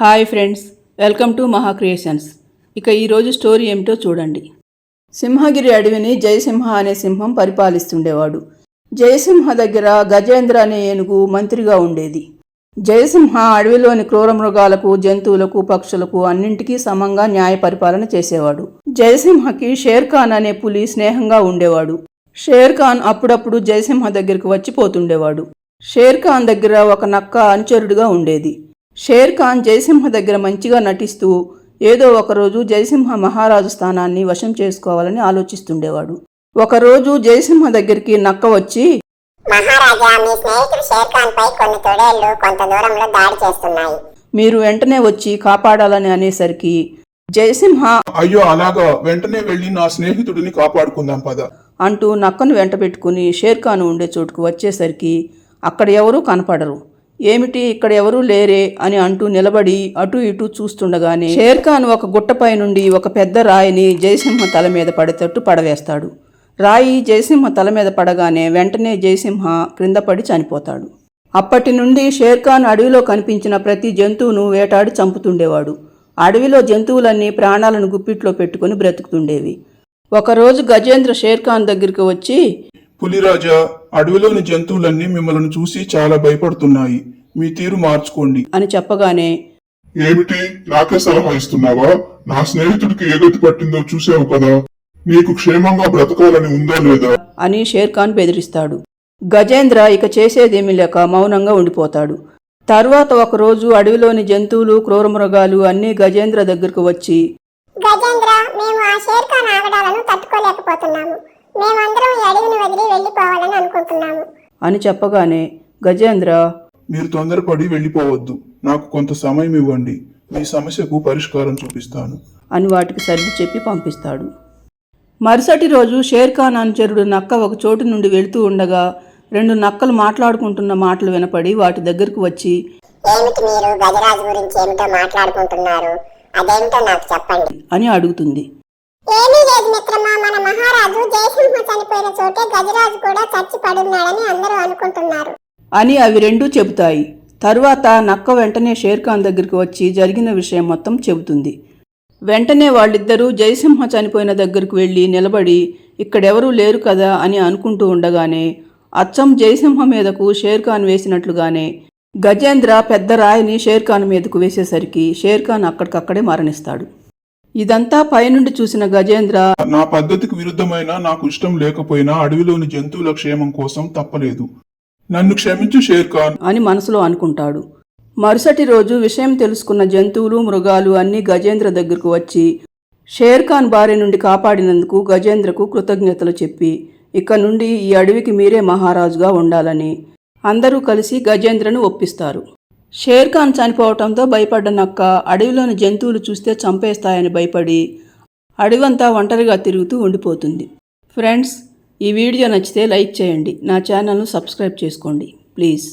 Hi friends welcome to Maha Creations. ఇక ఈరోజు story ఏమిటో చూడండి. సింహగిరి అడవిని జయసింహ అనే సింహం పరిపాలిస్తుండేవాడు. జయసింహ దగ్గర గజేంద్ర అనే ఏనుగు మంత్రిగా ఉండేది. జయసింహ అడవిలోని క్రూర మృగాలకు జంతువులకు పక్షులకు అన్నింటికీ సమంగా న్యాయ పరిపాలన చేసేవాడు. జయసింహకి షేర్ ఖాన్ అనే పులి స్నేహంగా ఉండేవాడు. షేర్ ఖాన్ అప్పుడప్పుడు జయసింహ దగ్గరికి వచ్చి పోతుండేవాడు షేర్ ఖాన్ దగ్గర ఒక నక్క అనుచరుడిగా ఉండేది. షేర్ ఖాన్ జయసింహ దగ్గర మంచిగా నటిస్తూ ఏదో ఒకరోజు జయసింహ మహారాజు స్థానాన్ని వశం చేసుకోవాలని ఆలోచిస్తుండేవాడు. ఒకరోజు జయసింహ దగ్గరికి నక్క వచ్చి మహారాజా మీ స్నేహితుడు షేర్ ఖాన్ పై కొన్ని తొడేళ్ళు కొంత దూరంలో దాడి చేస్తున్నాయి. మీరు వెంటనే వచ్చి కాపాడాలని అనేసరికి జయసింహ అయ్యో అలాగా వెంటనే వెళ్ళి నా స్నేహితుడిని కాపాడుకుందాం పద. అంటూ నక్కను వెంట పెట్టుకుని షేర్ఖాన్ ఉండే చోటుకు వచ్చేసరికి అక్కడ ఎవరూ కనపడరు. ఏమిటి ఇక్కడ ఎవరూ లేరే అని అంటూ నిలబడి అటు ఇటు చూస్తుండగానే షేర్ఖాన్ ఒక గుట్టపై నుండి ఒక పెద్ద రాయిని జయసింహ తల మీద పడేటట్టు పడవేస్తాడు. రాయి జయసింహ తల మీద పడగానే వెంటనే జయసింహ క్రింద పడి చనిపోతాడు. అప్పటి నుండి షేర్ఖాన్ అడవిలో కనిపించిన ప్రతి జంతువును వేటాడి చంపుతుండేవాడు. అడవిలో జంతువులన్నీ ప్రాణాలను గుప్పిట్లో పెట్టుకుని బ్రతుకుతుండేవి. ఒకరోజు గజేంద్ర షేర్ఖాన్ దగ్గరికి వచ్చి పులిరాజా అడవిలోని జంతువులన్నీ మిమ్మల్ని చూసి చాలా భయపడుతున్నాయి. మీ తీరు మార్చుకోండి. అని చెప్పగానే ఏమిటి? నాకే సలహా ఇస్తున్నావా? నా స్నేహితుడికి ఏ గతి పట్టిందో చూసావు కదా. నీకు క్షేమంగా బ్రతకాలని ఉందా లేదా? అని షేర్ఖాన్ బెదిరిస్తాడు. గజేంద్ర ఇక చేసేదేమీ లేక మౌనంగా ఉండిపోతాడు. తర్వాత ఒకరోజు అడవిలోని జంతువులు క్రూరమృగాలు అన్నీ గజేంద్ర దగ్గరకు వచ్చి గజేంద్ర మేము ఆ షేర్ ఖాన్ ఆగడాలను తట్టుకోలేకపోతున్నాము. మేమందరం ఈ అడవిని వదిలి వెళ్ళిపోవాలని అనుకుంటున్నాము. అని చెప్పగానే గజేంద్ర మీరు తొందరపడి వెళ్ళిపోవద్దు. నాకు కొంత సమయం ఇవ్వండి. మీ సమస్యకు పరిష్కారం చూపిస్తాను. అని వాటికి సర్ది చెప్పి పంపిస్తాడు. మరుసటి రోజు షేర్ఖాన్ అనుచరుడు నక్క ఒక చోటు నుండి వెళుతూ ఉండగా రెండు నక్కలు మాట్లాడుకుంటున్న మాటలు వినపడి వాటి దగ్గరకు వచ్చి ఏమిటి మీరు గజరాజు గురించి ఏమిటో మాట్లాడుకుంటున్నారు? అదేమిటో నాకు చెప్పండి. అని అడుగుతుంది. ఏమీ లేదు మిత్రమా? మన మహారాజు జయసింహ చనిపోయిన చోటే గజరాజు కూడా చచ్చి పడున్నాడని అందరూ అనుకుంటున్నారు. అని అవి రెండూ చెబుతాయి. తరువాత నక్క వెంటనే షేర్ఖాన్ దగ్గరికి వచ్చి జరిగిన విషయం మొత్తం చెబుతుంది. వెంటనే వాళ్ళిద్దరూ జయసింహ చనిపోయిన దగ్గరకు వెళ్ళి నిలబడి ఇక్కడెవరూ లేరు కదా అని అనుకుంటూ ఉండగానే అచ్చం జయసింహ మీదకు షేర్ఖాన్ వేసినట్లుగానే గజేంద్ర పెద్ద రాయిని షేర్ఖాన్ మీదకు వేసేసరికి షేర్ఖాన్ అక్కడికక్కడే మరణిస్తాడు. ఇదంతా పైనుండి చూసిన గజేంద్ర నా పద్ధతికి విరుద్ధమైన నాకు ఇష్టం లేకపోయినా అడవిలోని జంతువుల క్షేమం కోసం తప్పలేదు. నన్ను క్షమించు షేర్ ఖాన్. అని మనసులో అనుకుంటాడు. మరుసటి రోజు విషయం తెలుసుకున్న జంతువులు మృగాలు అన్నీ గజేంద్ర దగ్గరకు వచ్చి షేర్ఖాన్ భార్య నుండి కాపాడినందుకు గజేంద్రకు కృతజ్ఞతలు చెప్పి ఇక నుండి ఈ అడవికి మీరే మహారాజుగా ఉండాలని అందరూ కలిసి గజేంద్రను ఒప్పిస్తారు. షేర్ఖాన్ చనిపోవటంతో భయపడ్డ నక్క అడవిలోని జంతువులు చూస్తే చంపేస్తాయని భయపడి అడవంతా ఒంటరిగా తిరుగుతూ ఉండిపోతుంది. ఫ్రెండ్స్ ఈ వీడియో నచ్చితే లైక్ చేయండి. నా ఛానల్ను సబ్స్క్రైబ్ చేసుకోండి. ప్లీజ్.